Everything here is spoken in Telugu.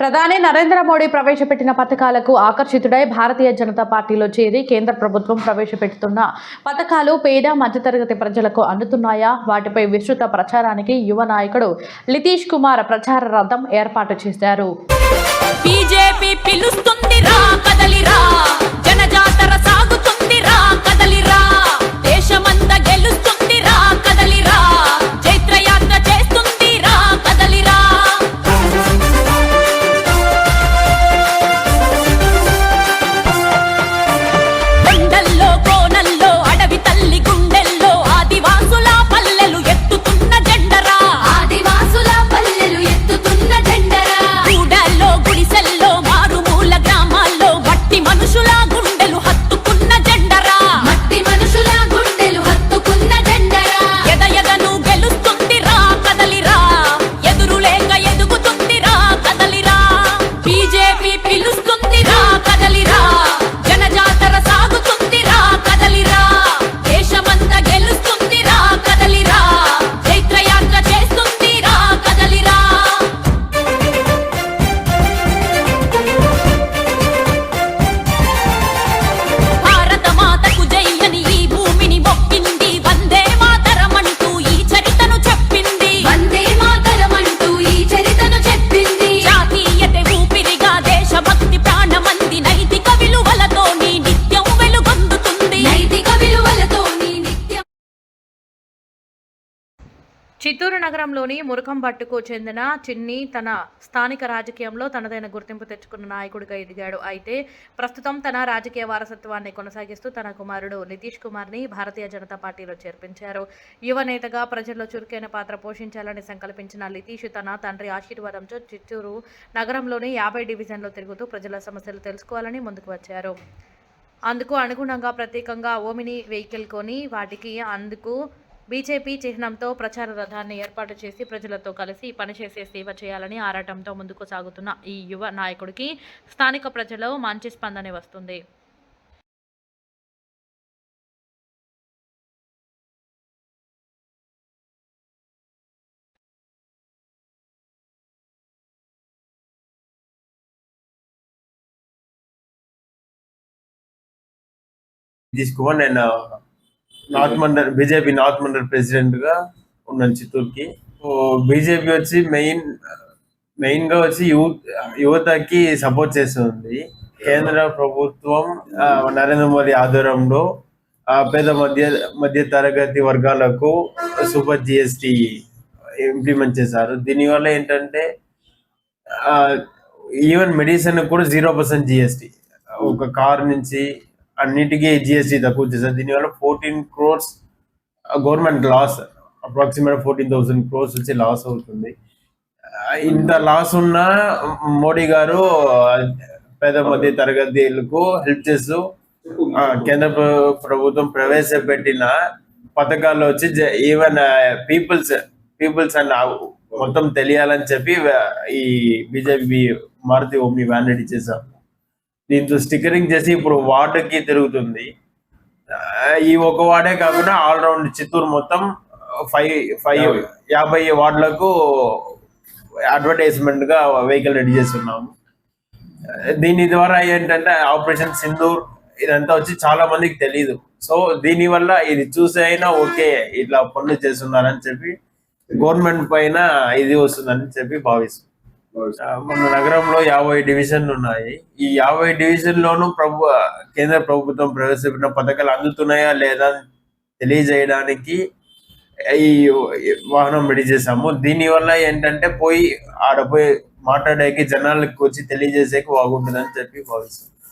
ప్రధాని నరేంద్ర మోడీ ప్రవేశపెట్టిన పథకాలకు ఆకర్షితుడై భారతీయ జనతా పార్టీలో చేరి కేంద్ర ప్రభుత్వం ప్రవేశపెడుతున్న పథకాలు పేద మధ్యతరగతి ప్రజలకు అందుతున్నాయా? వాటిపై విస్తృత ప్రచారానికి యువ నాయకుడు నితీష్ కుమార్ ప్రచార రథం ఏర్పాటు చేశారు. బీజేపీ పిలుస్తుందిరా చిత్తూరు నగరంలోని మురకంబట్టుకు చెందిన చిన్ని తన స్థానిక రాజకీయంలో తనదైన గుర్తింపు తెచ్చుకున్న నాయకుడిగా ఎదిగాడు. అయితే ప్రస్తుతం తన రాజకీయ వారసత్వాన్ని కొనసాగిస్తూ తన కుమారుడు నితీష్ కుమార్ని భారతీయ జనతా పార్టీలో చేర్పించారు. యువ నేతగా ప్రజల్లో చురుకైన పాత్ర పోషించాలని సంకల్పించిన నితీష్ తన తండ్రి ఆశీర్వాదంతో చిత్తూరు నగరంలోని యాభై డివిజన్లో తిరుగుతూ ప్రజల సమస్యలు తెలుసుకోవాలని ముందుకు వచ్చారు. అందుకు అనుగుణంగా ప్రత్యేకంగా ఓమిని వెహికల్ కొని వాటికి అందుకు బీజేపీ చిహ్నంతో ప్రచార రథాన్ని ఏర్పాటు చేసి ప్రజలతో కలిసి పనిచేసే సేవ చేయాలని ఆరాటంతో ముందుకు సాగుతున్న ఈ యువ నాయకుడికి స్థానిక ప్రజలు మంచి స్పందన వస్తుంది. తీసుకుని నేను north mandal BJP north mandal ప్రెసిడెంట్గా ఉన్నాను చిత్తూరుకి బీజేపీ వచ్చి మెయిన్ మెయిన్గా వచ్చి యూత్ యువతకి సపోర్ట్ చేస్తుంది. కేంద్ర ప్రభుత్వం నరేంద్ర మోదీ ఆధ్వర్యంలో ఆ, పేద మధ్య మధ్య తరగతి వర్గాలకు సూపర్ జిఎస్టి ఇంప్లిమెంట్ చేశారు. దీనివల్ల ఏంటంటే ఈవెన్ మెడిసిన్ కూడా జీరో పర్సెంట్ జిఎస్టి ఒక కార్ నుంచి అన్నిటికీ జిఎస్టీ తక్కువ చేశారు దీనివల్ల fourteen crores government loss approximate fourteen thousand crores వచ్చి లాస్ అవుతుంది. ఇంత లాస్ ఉన్న మోడీ గారు పేద మధ్య తరగతిలకు హెల్ప్ చేస్తూ కేంద్ర ప్రభుత్వం ప్రవేశపెట్టిన పథకాల్లో వచ్చి ఈవెన్ పీపుల్స్ పీపుల్స్ అండ్ మొత్తం తెలియాలని చెప్పి ఈ BJP Maruti Omni van ready చేశాం. దీంతో స్టిక్కరింగ్ చేసి ఇప్పుడు వార్డుకి తిరుగుతుంది. ఈ ఒక వార్డే కాకుండా ఆల్ రౌండ్ చిత్తూరు మొత్తం ఫైవ్ ఫైవ్ యాభై. వార్డులకు అడ్వర్టైజ్మెంట్గా వెహికల్ రెడీ చేస్తున్నాము. దీని ద్వారా ఏంటంటే ఆపరేషన్ సింధూర్ ఇదంతా వచ్చి చాలా మందికి తెలియదు సో దీని వల్ల ఇది చూసి అయినా ఓకే ఇట్లా పనులు చేస్తున్నారని చెప్పి గవర్నమెంట్ పైన ఇది వస్తుందని చెప్పి భావిస్తుంది మన నగరంలో యాభై డివిజన్లు ఉన్నాయి. ఈ యాభై డివిజన్ లోను ప్రభు కేంద్ర ప్రభుత్వం ప్రవేశపెట్టిన పథకాలు అందుతున్నాయా లేదా తెలియజేయడానికి ఈ వాహనం రెడీ చేసాము దీని వల్ల ఏంటంటే పోయి ఆడ పోయి మాట్లాడేకి జనాలకు వచ్చి తెలియజేసేకి బాగుంటుందని చెప్పి భావిస్తున్నాం.